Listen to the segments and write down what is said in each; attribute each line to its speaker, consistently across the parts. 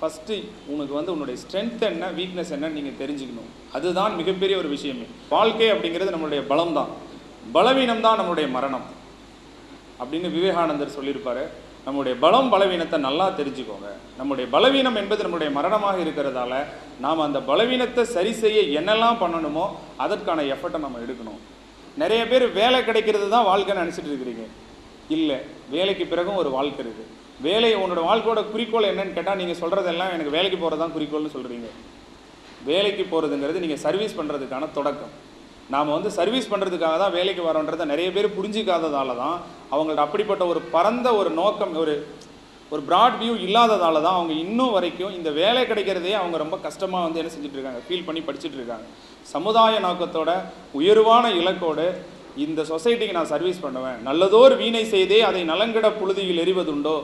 Speaker 1: First உனக்கு வந்து உன்னுடைய ஸ்ட்ரென்த் என்ன வீக்னஸ் என்னன்னு நீங்கள் தெரிஞ்சுக்கணும். அதுதான் மிகப்பெரிய ஒரு விஷயமே. வாழ்க்கை அப்படிங்கிறது நம்மளுடைய பலம் தான் பலவீனம் தான் நம்மளுடைய மரணம். அப்படின்னு விவேகானந்தர் சொல்லியிருப்பார். நம்முடைய பலம் பலவீனத்தை நல்லா தெரிஞ்சுக்கோங்க. நம்முடைய பலவீனம் என்பது நம்முடைய மரணமாக இருக்கிறதால நாம் அந்த பலவீனத்தை சரி செய்ய என்னெல்லாம் பண்ணணுமோ அதற்கான எஃபர்ட்டை நம்ம எடுக்கணும். நிறைய பேர் வேலை கிடைக்கிறது தான் வாழ்க்கைன்னு நினச்சிட்டு இருக்கிறீங்க. இல்லை வேலைக்கு பிறகும் ஒரு வாழ்க்கை இருக்குது. வேலை உன்னோட வாழ்க்கையோட குறிக்கோள் என்னன்னு கேட்டால் நீங்கள் சொல்கிறதெல்லாம் எனக்கு வேலைக்கு போகிறது தான் குறிக்கோள்னு சொல்கிறீங்க வேலைக்கு போகிறதுங்கிறது நீங்கள் சர்வீஸ் பண்ணுறதுக்கான தொடக்கம். நாம் வந்து சர்வீஸ் பண்ணுறதுக்காக தான் வேலைக்கு வரோன்றதை நிறைய பேர் புரிஞ்சிக்காததால தான் அவங்கள்ட்ட அப்படிப்பட்ட ஒரு பரந்த ஒரு நோக்கம் ஒரு ஒரு பிராட் வியூ இல்லாததால தான் அவங்க இன்னும் வரைக்கும் இந்த வேலை கிடைக்கிறதே அவங்க ரொம்ப கஷ்டமாக வந்து என்ன செஞ்சுட்டு இருக்காங்க ஃபீல் பண்ணி படிச்சுட்டு இருக்காங்க. சமுதாய நோக்கத்தோட உயர்வான இலக்கோடு இந்த சொசைட்டிக்கு நான் சர்வீஸ் பண்ணுவேன். நல்லதோர் வீணை செய்தே அதை நலங்கிட புழுதியில் எறிவதுண்டோ?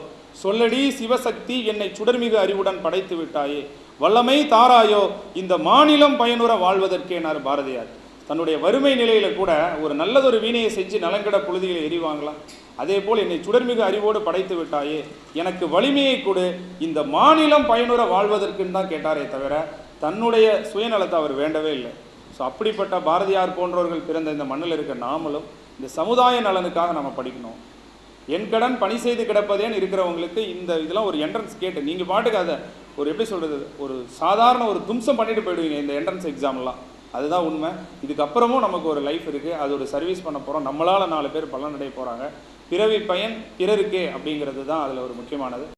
Speaker 1: சொல்லடி சிவசக்தி என்னை சுடர்மிகு அறிவுடன் படைத்து விட்டாயே. வல்லமை தாராயோ இந்த மாநிலம் பயனுற வாழ்வதற்கேனார் பாரதியார். தன்னுடைய வறுமை நிலையில கூட ஒரு நல்லதொரு வீணையை செஞ்சு நலங்கிட புழுதியில் எறிவாங்களாம் அதே போல் என்னை சுடர்மிகு அறிவோடு படைத்து விட்டாயே. எனக்கு வலிமையை கொடு. இந்த மாநிலம் பயனுற வாழ்வதற்குன்னு தான் கேட்டாரே தவிர தன்னுடைய சுயநலத்தை அவர் வேண்டவே இல்லை. ஸோ அப்படிப்பட்ட பாரதியார் போன்றவர்கள் பிறந்த இந்த மண்ணில் இருக்க நாமளும் இந்த சமுதாய நலனுக்காக நம்ம படிக்கணும். என் கடன் பணி செய்து கிடப்பதேன்னு இருக்கிறவங்களுக்கு இந்த இதெல்லாம் ஒரு என்ட்ரன்ஸ் கேட்டு நீங்கள் பாட்டுக்கு அதை ஒரு எப்படி சொல்கிறது ஒரு சாதாரண ஒரு தும்சம் பண்ணிட்டு போயிடுவீங்க இந்த என்ட்ரன்ஸ் எக்ஸாம்லாம் அதுதான் உண்மை. இதுக்கப்புறமும் நமக்கு ஒரு லைஃப் இருக்குது அது ஒரு சர்வீஸ் பண்ண போகிறோம் நம்மளால் நாலு பேர் பலனடைய போகிறாங்க பிறவி பயன் பிறருக்கே அப்படிங்கிறது தான் அதில் ஒரு முக்கியமானது.